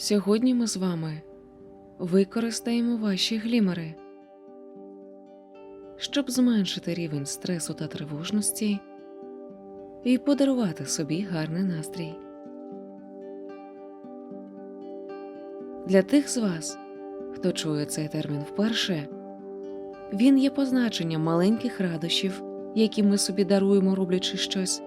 Сьогодні ми з вами використаємо ваші глімери, щоб зменшити рівень стресу та тривожності і подарувати собі гарний настрій. Для тих з вас, хто чує цей термін вперше, він є позначенням маленьких радощів, які ми собі даруємо, роблячи щось,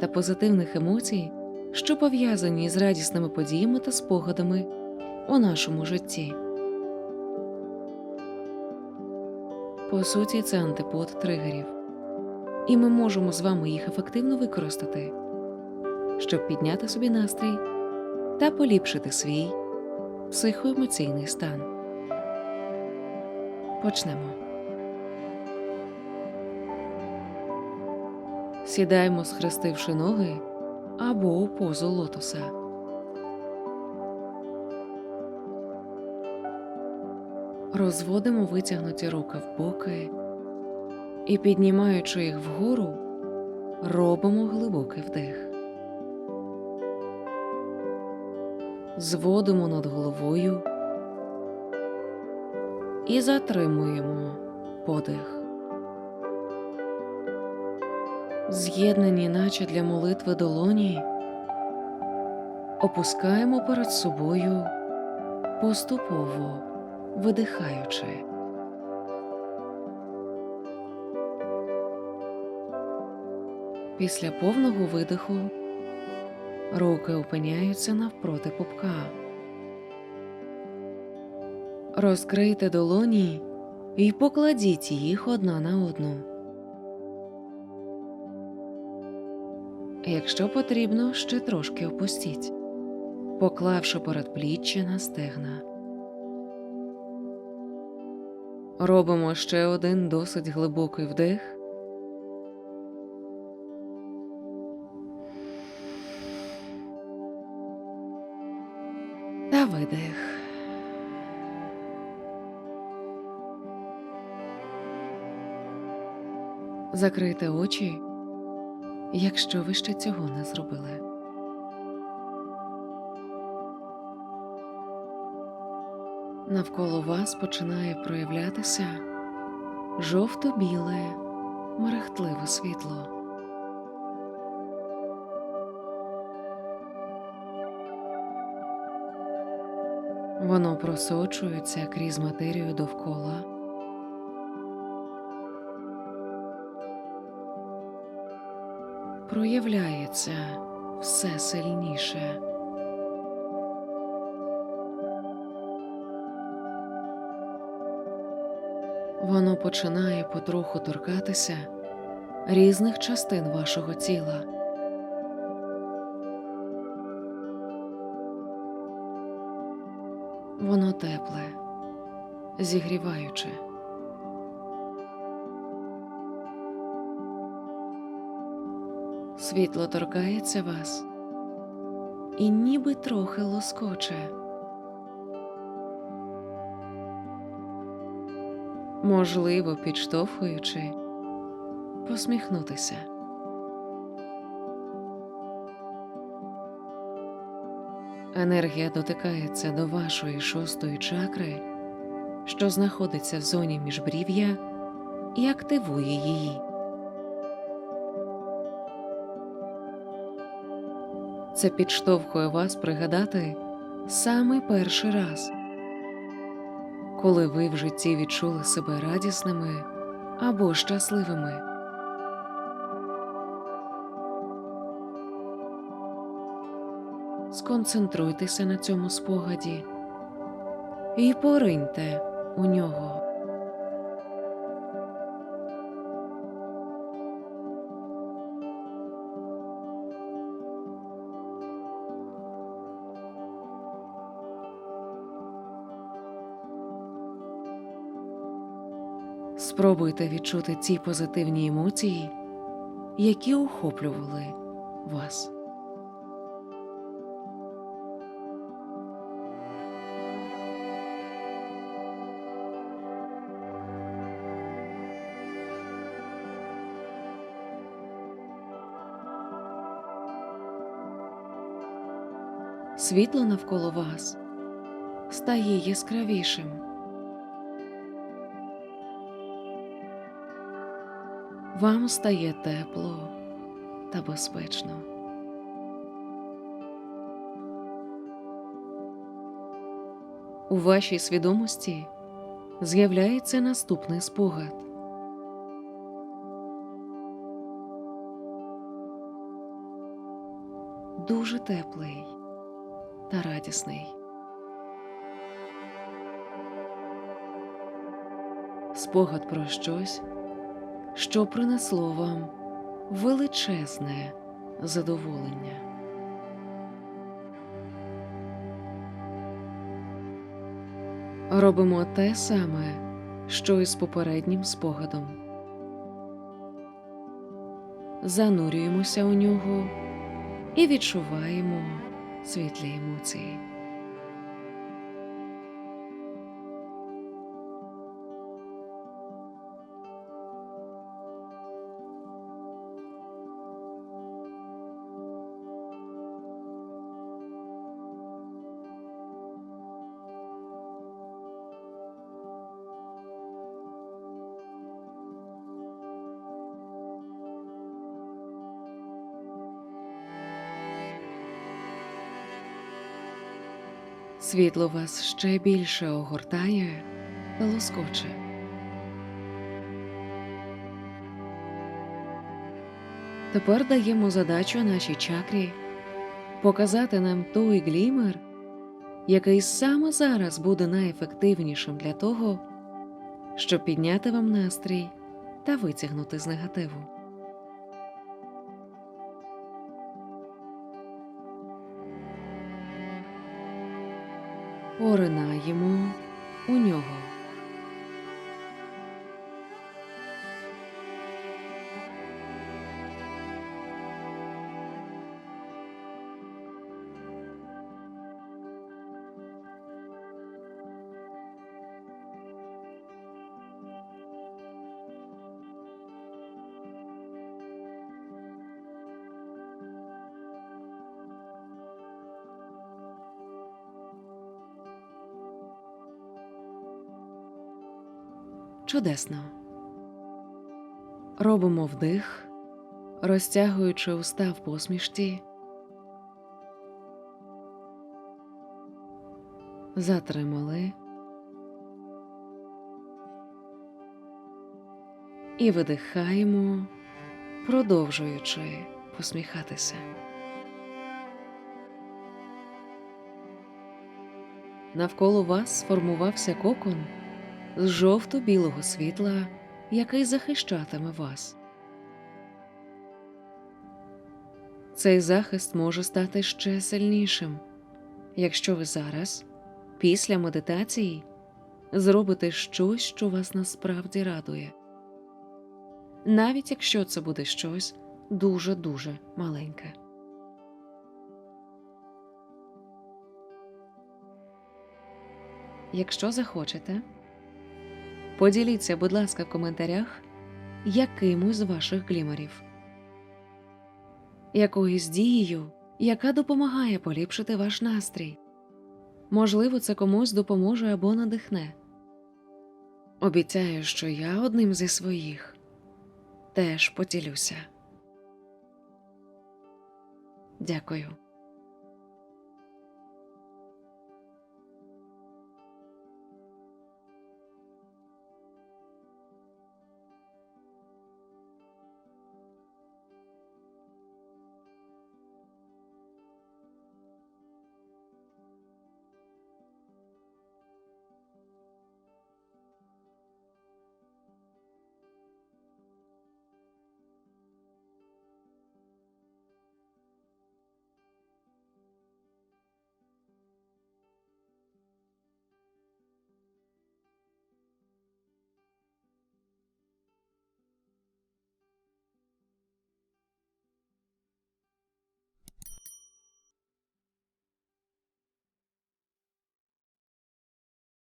та позитивних емоцій, що пов'язані з радісними подіями та спогадами у нашому житті. По суті, це антипод тригерів, і ми можемо з вами їх ефективно використати, щоб підняти собі настрій та поліпшити свій психоемоційний стан. Почнемо. Сідаємо, схрестивши ноги або у позу лотоса. Розводимо витягнуті руки в боки і, піднімаючи їх вгору, робимо глибокий вдих. Зводимо над головою і затримуємо подих. З'єднані, наче для молитви долоні, опускаємо перед собою поступово видихаючи. Після повного видиху руки опиняються навпроти пупка. Розкрийте долоні і покладіть їх одна на одну. Якщо потрібно, ще трошки опустіть, поклавши передпліччя на стегна. Робимо ще один досить глибокий вдих. Та видих. Закрийте очі, якщо ви ще цього не зробили. Навколо вас починає проявлятися жовто-біле, мерехтливе світло. Воно просочується крізь матерію довкола. Проявляється все сильніше. Воно починає потроху торкатися різних частин вашого тіла. Воно тепле, зігріваюче. Світло торкається вас і ніби трохи лоскоче. можливо, підштовхуючи, посміхнутися. Енергія дотикається до вашої шостої чакри, що знаходиться в зоні міжбрів'я, і активує її. Це підштовхує вас пригадати самий перший раз коли ви в житті відчули себе радісними або щасливими. Сконцентруйтеся на цьому спогаді і пориньте у нього. Спробуйте відчути ці позитивні емоції, які охоплювали вас. світло навколо вас стає яскравішим. Вам стає тепло та безпечно. У вашій свідомості з'являється наступний спогад. Дуже теплий та радісний. Спогад про щось, що принесло вам величезне задоволення. Робимо те саме, що і з попереднім спогадом. Занурюємося у нього і відчуваємо світлі емоції. Світло вас ще більше огортає та лоскоче. Тепер даємо задачу нашій чакрі показати нам той глімер, який саме зараз буде найефективнішим для того, щоб підняти вам настрій та витягнути з негативу. Поринаємо у нього. Чудесно. Робимо вдих, розтягуючи уста в посмішці. Затримали. І видихаємо, продовжуючи посміхатися. Навколо вас сформувався кокон з жовто-білого світла, який захищатиме вас. Цей захист може стати ще сильнішим, якщо ви зараз, після медитації, зробите щось, що вас насправді радує, навіть якщо це буде щось дуже-дуже маленьке. Якщо захочете, поділіться, будь ласка, в коментарях якимось з ваших глімерів, якоюсь дією, яка допомагає поліпшити ваш настрій. Можливо, це комусь допоможе або надихне. Обіцяю, що я одним зі своїх теж поділюся. Дякую.